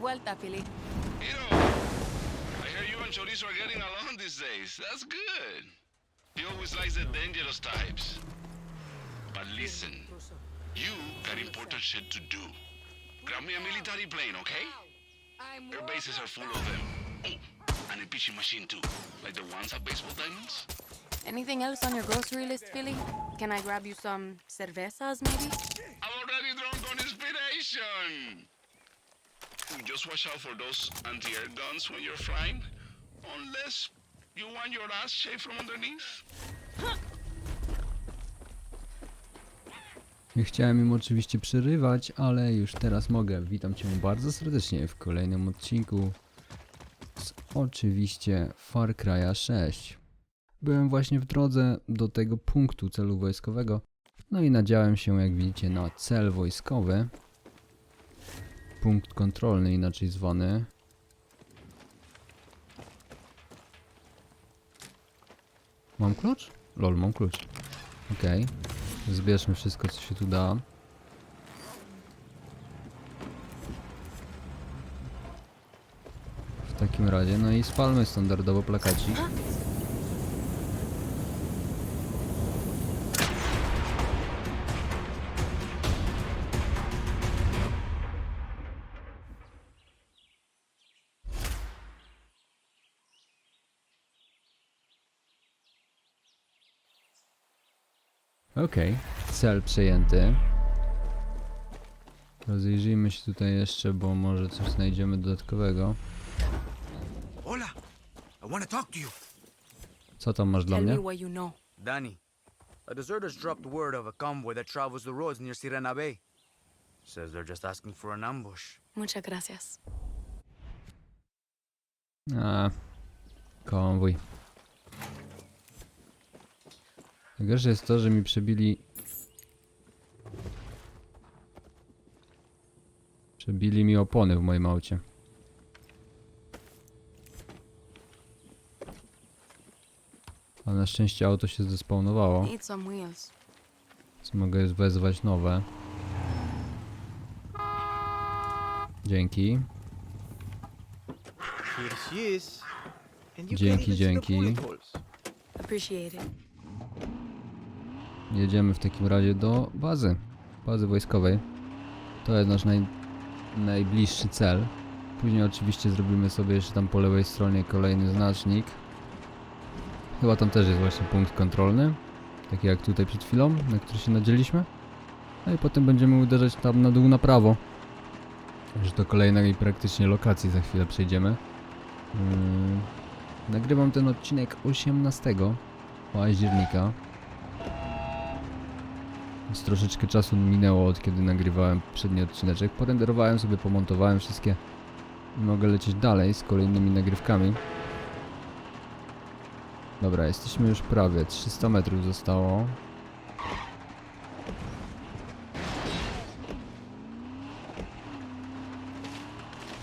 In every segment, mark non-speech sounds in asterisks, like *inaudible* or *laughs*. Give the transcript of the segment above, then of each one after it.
vuelta, Philly. Hiro, I hear you and Chorizo are getting along these days. That's good. He always likes the dangerous types. But listen, you got important shit to do. Grab me a military plane, okay? I'm bases are full of them. Oh, and a pitching machine too. Like the ones at Baseball Diamonds? Anything else on your grocery list, Philly? Can I grab you some cervezas, maybe? I'm already drunk on inspiration! Just watch out for those anti-air guns when you're flying. Unless you want your ass shaved from underneath. Nie chciałem im oczywiście przerywać, ale już teraz mogę. Witam Cię bardzo serdecznie w kolejnym odcinku z oczywiście Far Cry'a 6. Byłem właśnie w drodze do tego punktu celu wojskowego, no i nadziałem się, jak widzicie, na cel wojskowy. Punkt kontrolny, inaczej zwany. Mam klucz? Lol, mam klucz. Okej. Zbierzmy wszystko, co się tu da. W takim razie, no i spalmy standardowo plakacik. Okej, cel przejęty. Rozejrzyjmy się tutaj jeszcze, bo może coś znajdziemy dodatkowego. Hola, I want to talk to you. Co tam masz dla Tell mnie? me what you know. Danny, a deserter's dropped word of a convoy that travels the roads near Sirena Bay. Says they're just asking for an ambush. Muchas gracias. A, konwój. Najgorsze jest to, że mi przebili... Przebili mi opony w moim aucie. Ale na szczęście auto się zdespawnowało, więc mogę wezwać nowe. Dzięki. Dzięki, dzięki. Appreciate it. Jedziemy w takim razie do bazy. Bazy wojskowej. To jest nasz naj, najbliższy cel. Później oczywiście zrobimy sobie jeszcze tam po lewej stronie kolejny znacznik. Chyba tam też jest właśnie punkt kontrolny. Taki jak tutaj przed chwilą, na który się nadzieliśmy. No i potem będziemy uderzać tam na dół na prawo. Już do kolejnej praktycznie lokacji za chwilę przejdziemy. Mm, nagrywam ten odcinek 18 października. Więc troszeczkę czasu minęło od kiedy nagrywałem poprzedni odcineczek. Porenderowałem sobie, pomontowałem wszystkie i mogę lecieć dalej z kolejnymi nagrywkami. Dobra, jesteśmy już prawie. 300 metrów zostało.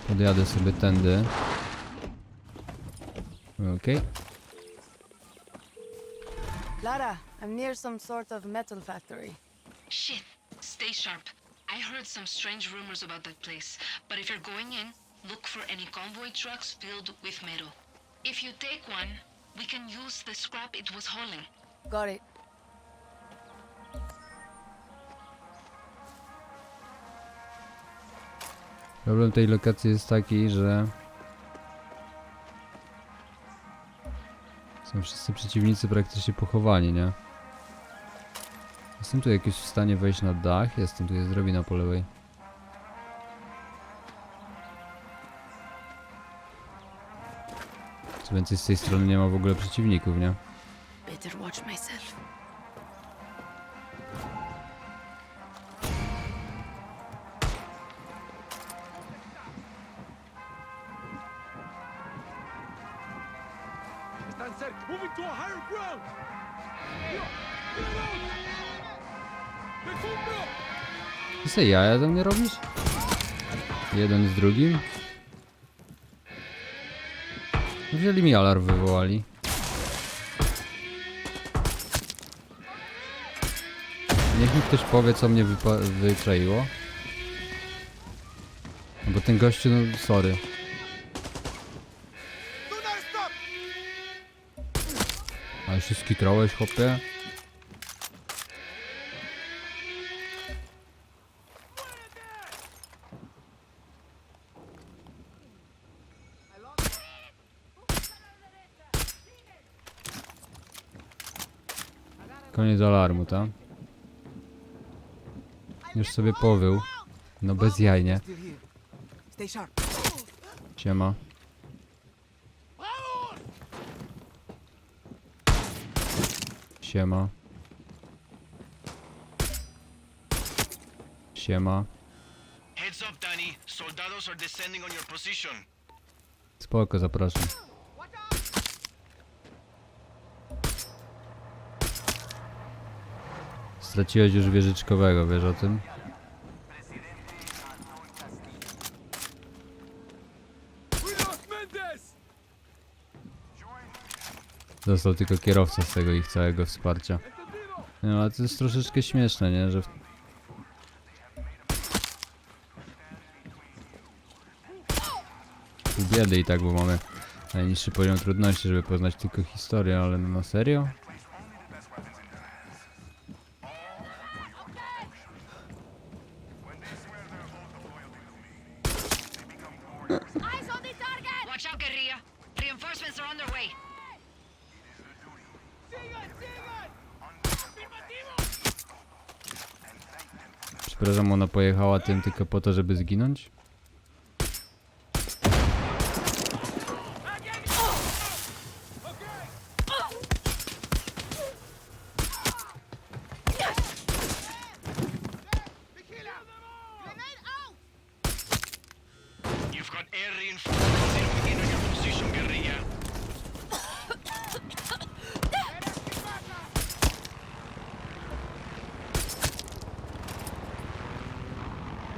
Podjadę sobie tędy. Okej. Lara, I'm near some sort of metal factory. Shit. Stay sharp. I heard some strange rumors about that place, but if you're going in, look for any convoy trucks filled with metal. If you take one, we can use the scrap it was hauling. Got it. Problem tej lokacji jest taki, że są wszyscy przeciwnicy praktycznie pochowani, nie? Jestem tu jakiś w stanie wejść na dach, jestem tu jest drabina po lewej. Co więcej z tej strony nie ma w ogóle przeciwników, nie? Moving to a higher ground. Mira, mira, ¡Me cumbro! Ty se jaja ze mnie robisz? Jeden z drugim? Wzięli mi alarm wywołali. Niech mi ktoś powie, co mnie wyczaiło. No bo ten gościu, no sorry. Ale się skitrałeś, chłopie? Tak? Już sobie powył. No bez jaj, nie? Siema. Siema. Siema. Heads up, Danny. Soldados are descending on your position. Spoko, zapraszam. Straciłeś już wieżyczkowego, wiesz o tym? Został tylko kierowca z tego ich całego wsparcia. No ale to jest troszeczkę śmieszne, nie? Że w... Biedy i tak, bo mamy najniższy poziom trudności, żeby poznać tylko historię, ale no na serio? Way. Przepraszam, ona pojechała tym tylko po to, żeby zginąć? You've got air reinforcements zeroing in on your position, guerrilla.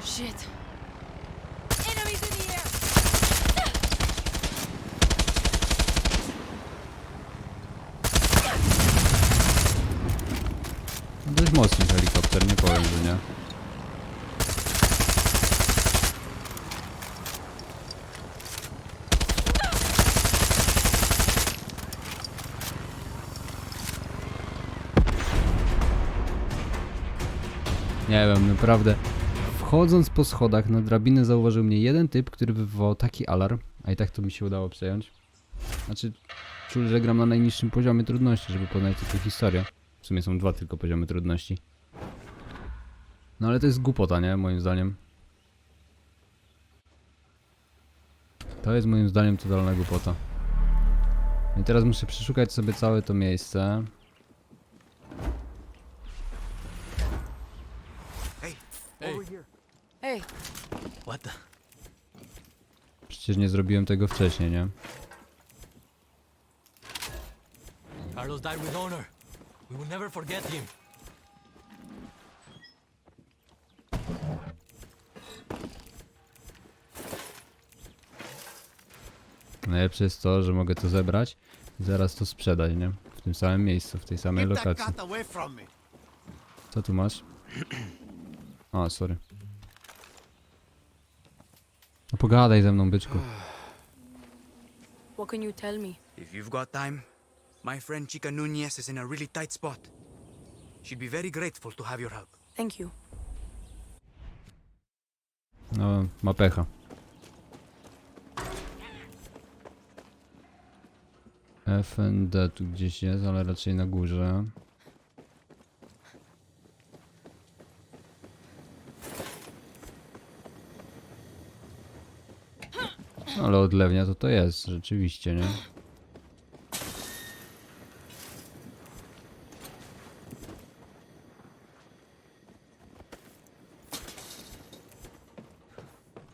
Shit. Enemies in the air! Dość mocny helikopter, nie powiem, że nie. Nie wiem, naprawdę. Wchodząc po schodach na drabinę zauważył mnie jeden typ, który wywołał taki alarm, a i tak to mi się udało przejąć. Znaczy, czuł, że gram na najniższym poziomie trudności, żeby poznać tylko historię. W sumie są dwa tylko poziomy trudności. No ale to jest głupota, nie? Moim zdaniem. To jest moim zdaniem totalna głupota. I teraz muszę przeszukać sobie całe to miejsce. Hey, over here. Hey, What the? Przecież nie zrobiłem tego wcześniej, nie? Carlos died with honor. We will never forget him. Najlepsze jest to, że mogę to zebrać i zaraz to sprzedać, nie? W tym samym miejscu, w tej samej lokacji. away from me! Co tu masz? *clears throat* A, sorry. No pogadaj ze mną, byczku. what can you tell me? If you've got time, my friend Chica Nunez is in a really tight spot. She'd be very grateful to have your help. Thank you. No, ma pecha. FND tu gdzieś jest, ale raczej na górze. Ale odlewnia to to jest, rzeczywiście, nie?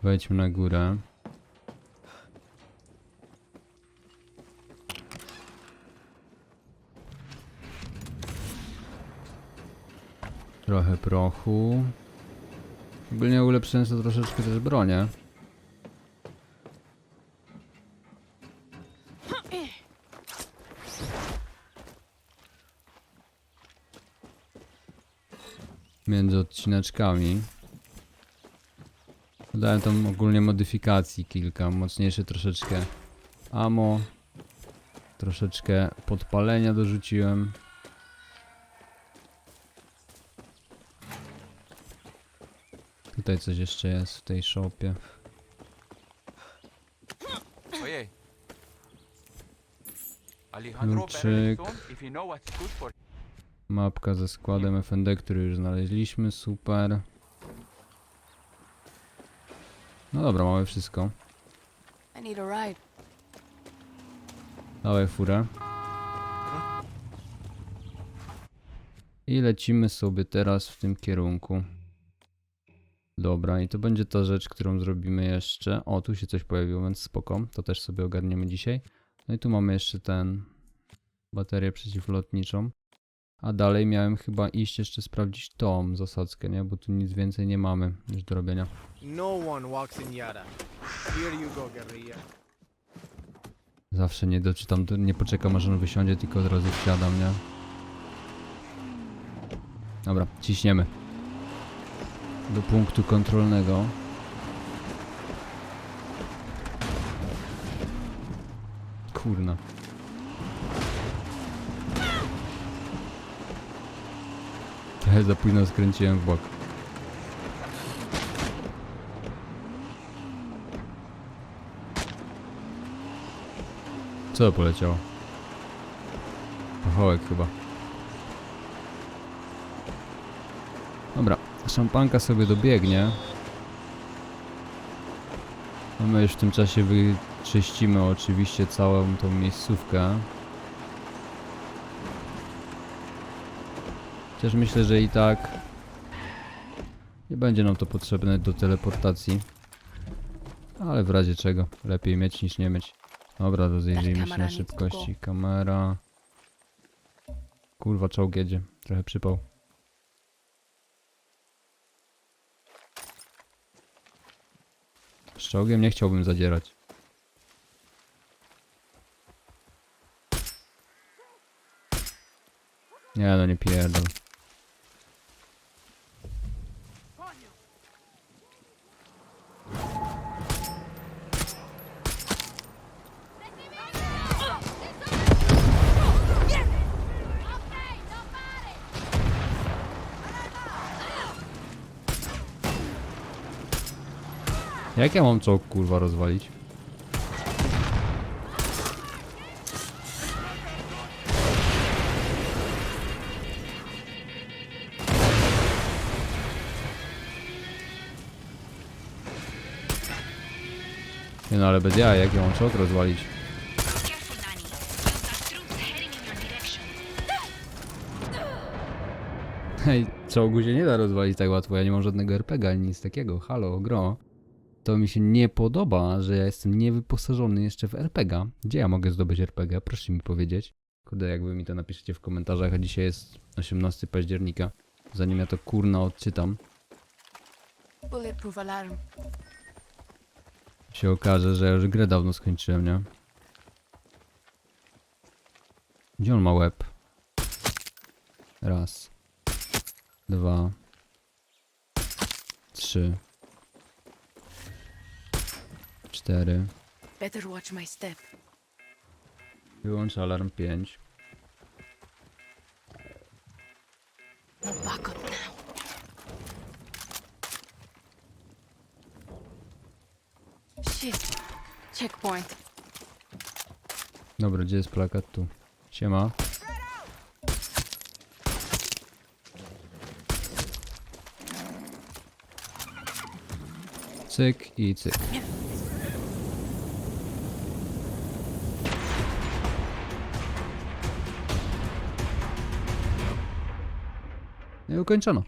Wejdźmy na górę. Trochę prochu. Ogólnie ulepszyłem sobie troszeczkę też bronię. Między odcineczkami. Dodałem tam ogólnie modyfikacji kilka, mocniejsze troszeczkę ammo, troszeczkę podpalenia dorzuciłem. Tutaj coś jeszcze jest w tej shopie. Kluczyk. for Mapka ze składem FND, który już znaleźliśmy, super. No dobra, mamy wszystko. I need a ride. Dawaj furę. I lecimy sobie teraz w tym kierunku. Dobra, i to będzie ta rzecz, którą zrobimy jeszcze. O, tu się coś pojawiło, więc spoko. To też sobie ogarniemy dzisiaj. No i tu mamy jeszcze ten... Baterię przeciwlotniczą. A dalej miałem chyba iść jeszcze sprawdzić tą zasadzkę, nie? Bo tu nic więcej nie mamy już do robienia. No one walks in Yara. Here you go, guerrilla. Zawsze nie doczytam, nie poczekam aż on wysiądzie, tylko od razu wsiadam, nie? Dobra, ciśniemy. Do punktu kontrolnego. Kurna. Trochę za późno skręciłem w bok. Co poleciało? Pachołek chyba. Dobra, szampanka sobie dobiegnie. A my już w tym czasie wyczyścimy oczywiście całą tą miejscówkę. Chociaż myślę, że i tak nie będzie nam to potrzebne do teleportacji. Ale w razie czego, lepiej mieć niż nie mieć. Dobra, rozejrzyjmy się na szybkości. Kamera. Kurwa, czołg jedzie. Trochę przypał. Z czołgiem nie chciałbym zadzierać. Nie no, nie pierdol. Jak ja mam czołg kurwa rozwalić? Nie no ale bez ja, jak ja mam czołg rozwalić? Hej, czołgu się nie da rozwalić tak łatwo, ja nie mam żadnego RPG ani nic takiego, halo, gro. To mi się nie podoba, że ja jestem niewyposażony jeszcze w RPG. Gdzie ja mogę zdobyć RPG? Proszę mi powiedzieć. Kurde, jakby mi to napiszecie w komentarzach, a dzisiaj jest 18 października. Zanim ja to kurna odczytam, Bulletproof alarm. się okaże, że ja już grę dawno skończyłem, nie? Gdzie on ma łeb? Raz. Dwa. Trzy. Cztery. Better watch my step. Wyłącz alarm 5. No backup now. Shit. Checkpoint. Dobra, gdzie jest plakat? Tu. Siema. Cyk i cyk. I ukończono.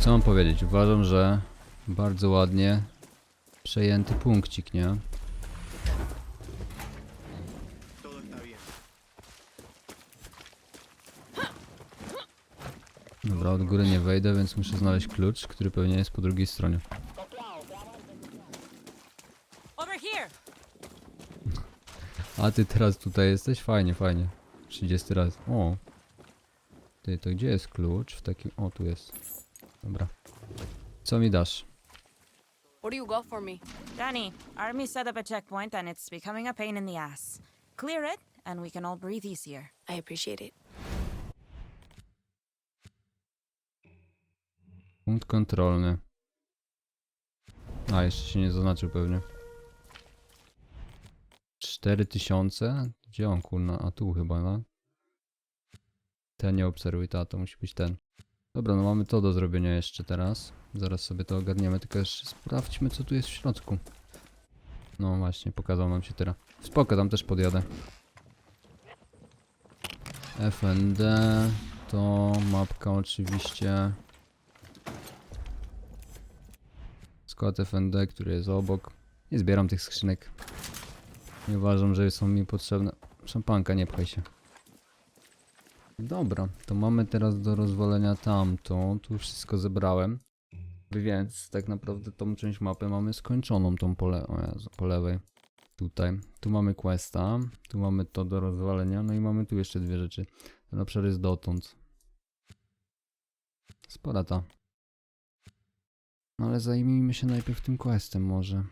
Co mam powiedzieć? Uważam, że bardzo ładnie przejęty punkcik, nie? Dobra, od góry nie wejdę, więc muszę znaleźć klucz, który pewnie jest po drugiej stronie. Over here. A ty teraz tutaj jesteś? Fajnie, fajnie. 30 raz. O. Ty, to gdzie jest klucz? W takim... O, tu jest. Dobra. Co mi dasz? What do you got for me? Danny, Army set up a checkpoint and it's becoming a pain in the ass. Clear it, and we can all breathe easier. I appreciate it. Punkt kontrolny. A, jeszcze się nie zaznaczył pewnie. 4000? Gdzie on kurna? A tu chyba, no. Ten nie obserwuj, ta, to musi być ten. Dobra, no mamy to do zrobienia jeszcze teraz. Zaraz sobie to ogarniemy, tylko jeszcze sprawdźmy co tu jest w środku. No właśnie, pokazał nam się teraz. Spoko, tam też podjadę. FND to mapka oczywiście. Skład FND, który jest obok. Nie zbieram tych skrzynek. Nie uważam, że są mi potrzebne. Szampanka, nie pchaj się. Dobra, to mamy teraz do rozwalenia tamto. Tu wszystko zebrałem. Więc tak naprawdę tą część mapy mamy skończoną, tą po, le Jezu, po lewej. Tutaj. Tu mamy questa, tu mamy to do rozwalenia, no i mamy tu jeszcze dwie rzeczy. Ten obszar jest dotąd. Spora ta. No ale zajmijmy się najpierw tym questem może.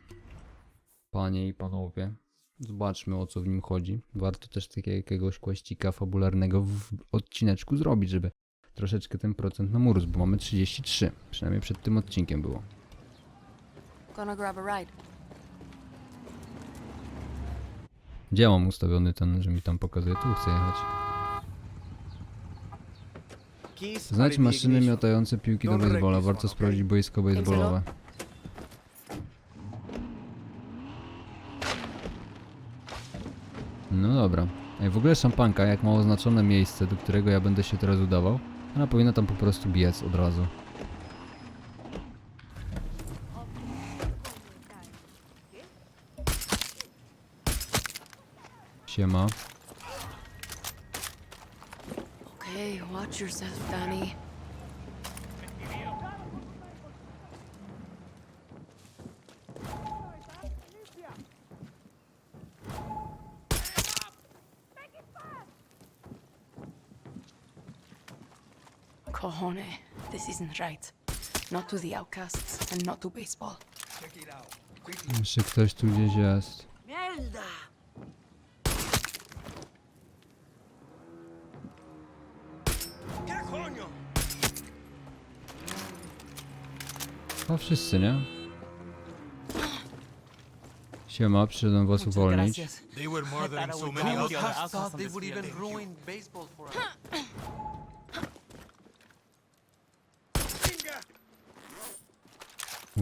Panie i panowie. Zobaczmy o co w nim chodzi. Warto też takiego jakiegoś questika fabularnego w odcineczku zrobić, żeby troszeczkę ten procent nam urósł, bo mamy 33. Przynajmniej przed tym odcinkiem było. Gonna grab a ride. Gdzie mam ustawiony ten, że mi tam pokazuje? Tu chcę jechać. Znajdź maszyny miotające piłki do baseballa. Warto sprawdzić boisko baseballowe. No dobra. W ogóle szampanka, jak ma oznaczone miejsce, do którego ja będę się teraz udawał, ona powinna tam po prostu biec od razu. Siema. Okay, watch yourself, Danny. Cojone, this isn't right. Not to the outcasts and not to baseball. Jeszcze ktoś tu gdzieś jest. Mierda! Chyba wszyscy, nie? Siema, przyszedłem was uwolnić. They were murdering so many have thought they would even ruin baseball for us?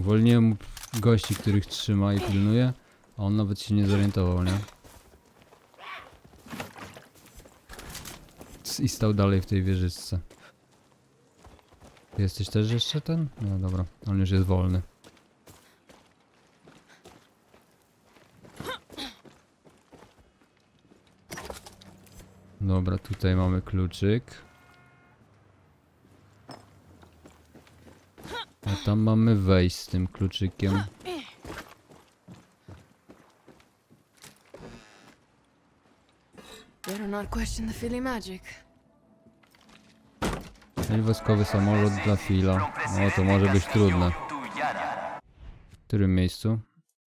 Uwolniłem mu gości, których trzyma i pilnuje, a on nawet się nie zorientował, nie? I stał dalej w tej wieżyczce. Jesteś też jeszcze ten? No dobra, on już jest wolny. Dobra, tutaj mamy kluczyk. A tam mamy wejść z tym kluczykiem. Better not question the Philly magic. Mieli woskowy samolot dla Fila. No to może być trudne. W którym miejscu?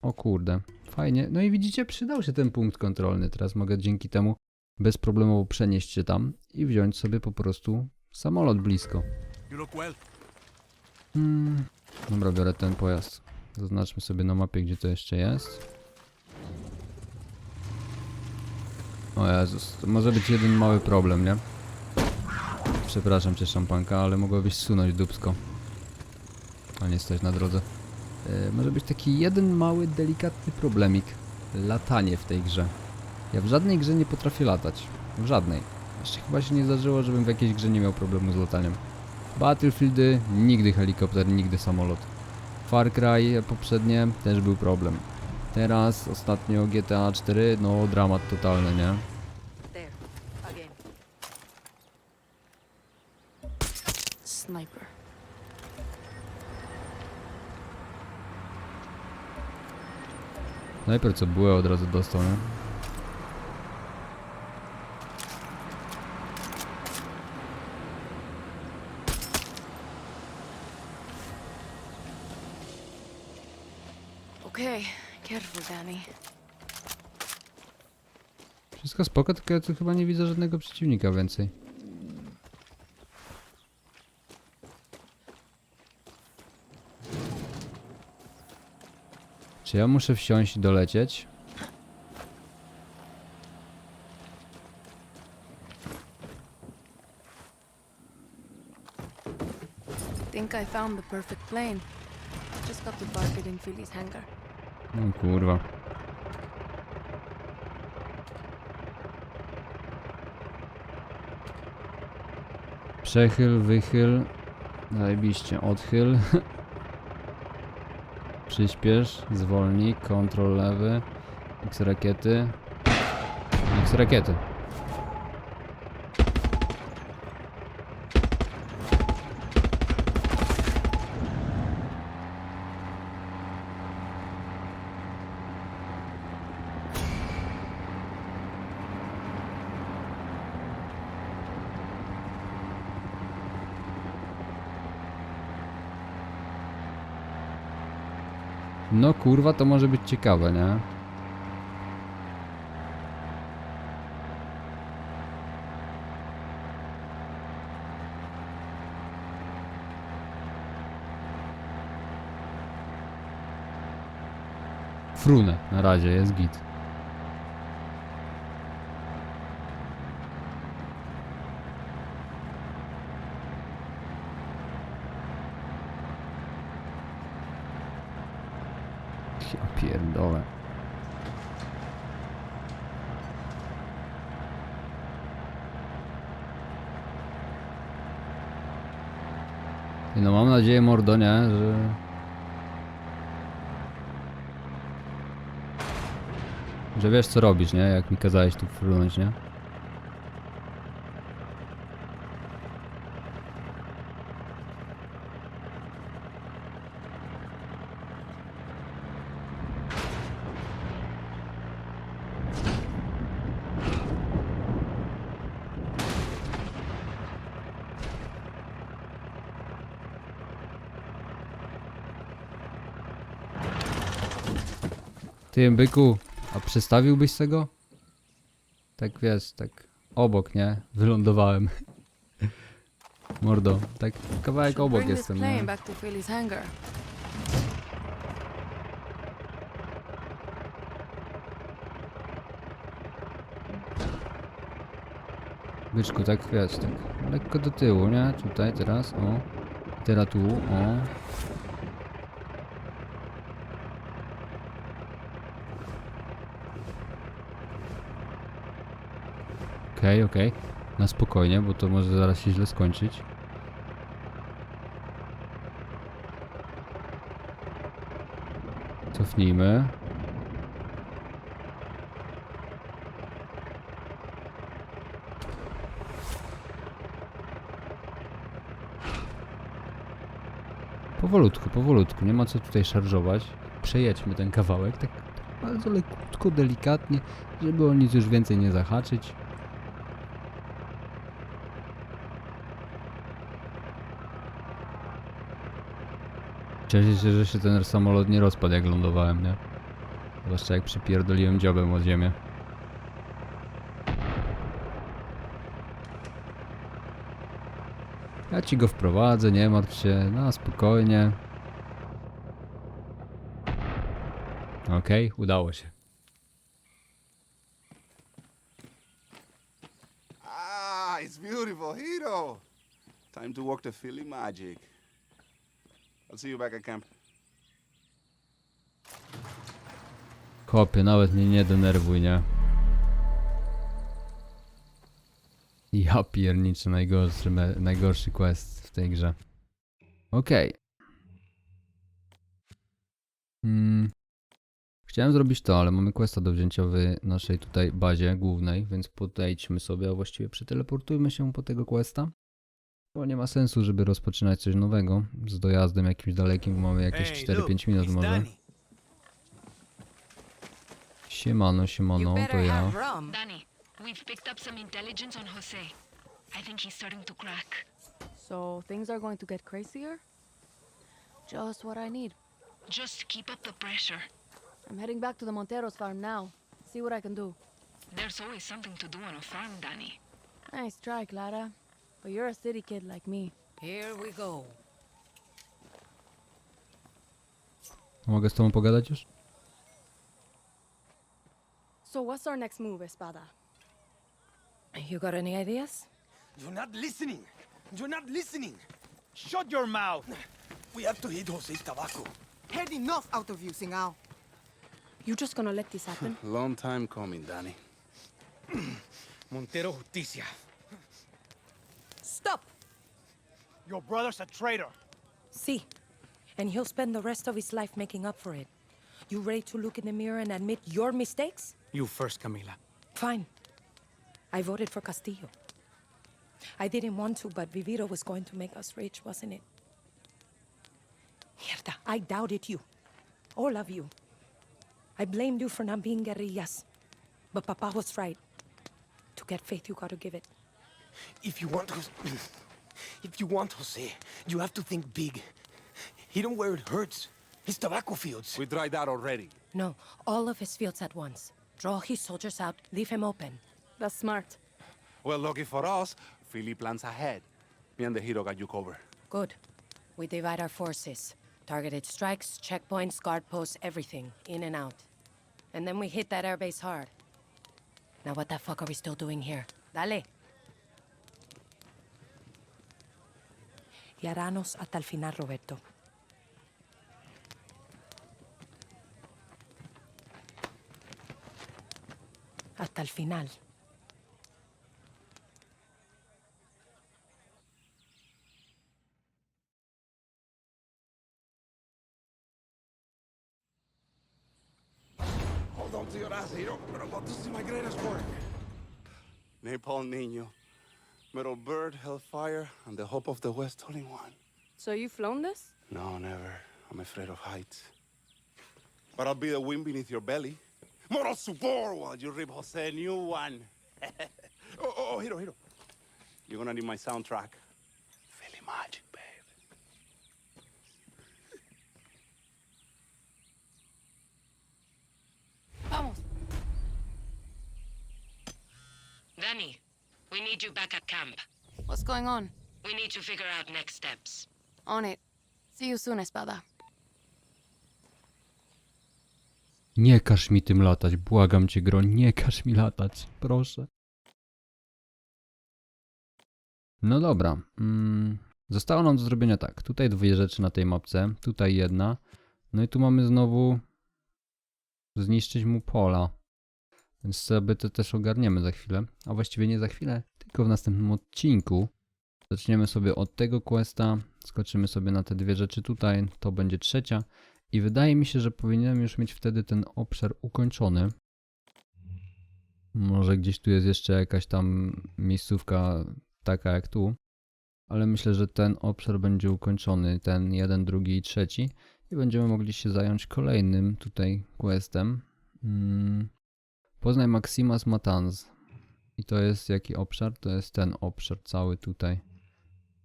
O kurde. Fajnie. No i widzicie, przydał się ten punkt kontrolny. Teraz mogę dzięki temu bezproblemowo przenieść się tam i wziąć sobie po prostu samolot blisko. You look well. Hmm. Dobra, biorę ten pojazd. Zaznaczmy sobie na mapie, gdzie to jeszcze jest. O Jezus, to może być jeden mały problem, nie? Przepraszam cię, szampanka, ale mogłabyś zsunąć dubsko. A nie stać na drodze. E, może być taki jeden mały, delikatny problemik. Latanie w tej grze. Ja w żadnej grze nie potrafię latać. W żadnej. Jeszcze chyba się nie zdarzyło, żebym w jakiejś grze nie miał problemu z lataniem. Battlefieldy, nigdy helikopter, nigdy samolot. Far Cry poprzednie też był problem. Teraz ostatnio GTA 4, no dramat totalny, nie? Sniper. Najpierw co były od razu dostał, nie? careful, Danny. Wszystko spoko, tylko ja tu chyba nie widzę żadnego przeciwnika więcej. Czy ja muszę wsiąść i dolecieć? Think I found the perfect plane. Just got to park it in Philly's hangar. No kurwa. Przechyl, wychyl. Zajebiście, odchyl. *laughs* Przyspiesz, zwolnij, kontrol lewy. X rakiety. X rakiety. No kurwa, to może być ciekawe, nie? Frunę, na razie jest git. Ja pierdolę. No mam nadzieję, mordo, nie, że... Że wiesz co robisz, nie? Jak mi kazałeś tu frunąć, nie? Ty, byku, a przestawiłbyś tego? Tak wiesz, tak obok, nie? Wylądowałem. *laughs* Mordo, tak kawałek obok jestem, nie? Byczku, tak wiesz, tak lekko do tyłu, nie? Tutaj, teraz, o. Teraz tu, o. Okej, okej. Na spokojnie, bo to może zaraz się źle skończyć. Cofnijmy. Powolutku, powolutku, nie ma co tutaj szarżować. Przejedźmy ten kawałek, tak bardzo lekutko, delikatnie, żeby o nic już więcej nie zahaczyć. Cieszę się, że się ten samolot nie rozpadł jak lądowałem, nie? Zwłaszcza jak przypierdoliłem dziobem od ziemię. Ja ci go wprowadzę, nie martw się, no spokojnie. Okej, udało się. Ah, it's beautiful, Hiro. Time to work the Philly magic. I'll see you back at camp. Chłopie, nawet mnie nie denerwuj, nie? Ja pierniczę najgorszy, najgorszy quest w tej grze. Okej. Hmm. Chciałem zrobić to, ale mamy questa do wzięcia w naszej tutaj bazie głównej, więc podejdźmy sobie, a właściwie przeteleportujmy się po tego questa. Bo nie ma sensu, żeby rozpoczynać coś nowego z dojazdem jakimś dalekim, bo mamy jakieś Hey, 4-5 minut może. Siemano, siemano, to ja. Danny, we've picked up some intelligence on Jose. I think he's starting to crack. So things are going to get crazier? Just what I need. Just keep up the pressure. I'm heading back to the Monteros farm now. See what I can do. There's always something to do on a farm, Danny. Nice try, Clara. But you're a city kid like me. Here we go. Mogę z tobą pogadać już? So what's our next move, Espada? You got any ideas? You're not listening. You're not listening. Shut your mouth. We have to hit Jose's tobacco. Had enough out of you, Singao. You just gonna let this happen? *laughs* Long time coming, Danny. *clears throat* Montero Justicia. Stop! Your brother's a traitor. See, and he'll spend the rest of his life making up for it. You ready to look in the mirror and admit your mistakes? You first, Camila. Fine. I voted for Castillo. I didn't want to, but Viviro was going to make us rich, wasn't it? Mierda, I doubted you. All of you. I blamed you for not being guerrillas. But Papa was right. To get faith, you gotta give it. If you want Jose, if you want Jose, you have to think big. Hit him where it hurts. His tobacco fields. We tried that already. No, all of his fields at once. Draw his soldiers out, leave him open. That's smart. Well, lucky for us, Philly plans ahead. Me and the hero got you covered. Good. We divide our forces. Targeted strikes, checkpoints, guard posts, everything. In and out. And then we hit that airbase hard. Now what the fuck are we still doing here? Dale. Y haranos hasta el final, Roberto. Hasta el final. Hold on to your ass, hero. We're about to see my greatest work. Napalm Nino, Metal Bird, Hellfire, and the Hope of the West all in one. So you've flown this? No, never. I'm afraid of heights. But I'll be the wind beneath your belly. Moral support while you rip Jose a new one. *laughs* oh, oh, oh, hero, hero. You're gonna need my soundtrack. Philly Magic, babe. Vamos. Danny, we need you back at camp. What's going on? We need to figure out next steps. On it. See you soon, Espada. Nie każ mi tym latać, błagam cię, gro, nie każ mi latać, proszę. No dobra. Mm, zostało nam do zrobienia tak. Tutaj dwie rzeczy na tej mapce, tutaj jedna. No i tu mamy znowu zniszczyć mu pola. Więc sobie to też ogarniemy za chwilę. A właściwie nie za chwilę, tylko w następnym odcinku. Zaczniemy sobie od tego questa, skoczymy sobie na te dwie rzeczy tutaj, to będzie trzecia. I wydaje mi się, że powinienem już mieć wtedy ten obszar ukończony. Może gdzieś tu jest jeszcze jakaś tam miejscówka taka jak tu. Ale myślę, że ten obszar będzie ukończony, ten jeden, drugi i trzeci. I będziemy mogli się zająć kolejnym tutaj questem. Mm. Poznaj Maximas Matanz. I to jest jaki obszar? To jest ten obszar cały tutaj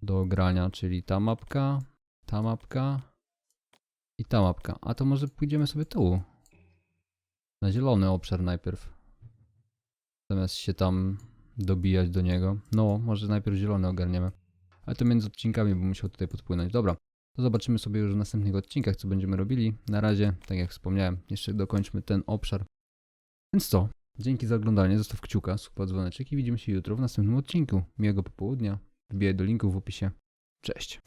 do ogrania, czyli ta mapka, ta mapka i ta mapka. A to może pójdziemy sobie tu. Na zielony obszar najpierw. Zamiast się tam dobijać do niego. No, może najpierw zielony ogarniemy. Ale to między odcinkami, bo musiał tutaj podpłynąć. Dobra, to zobaczymy sobie już w następnych odcinkach, co będziemy robili. Na razie, tak jak wspomniałem, jeszcze dokończmy ten obszar. Więc co? Dzięki za oglądanie, zostaw kciuka, suba, dzwoneczek i widzimy się jutro w następnym odcinku. Miłego popołudnia. Wbijaj do linków w opisie. Cześć.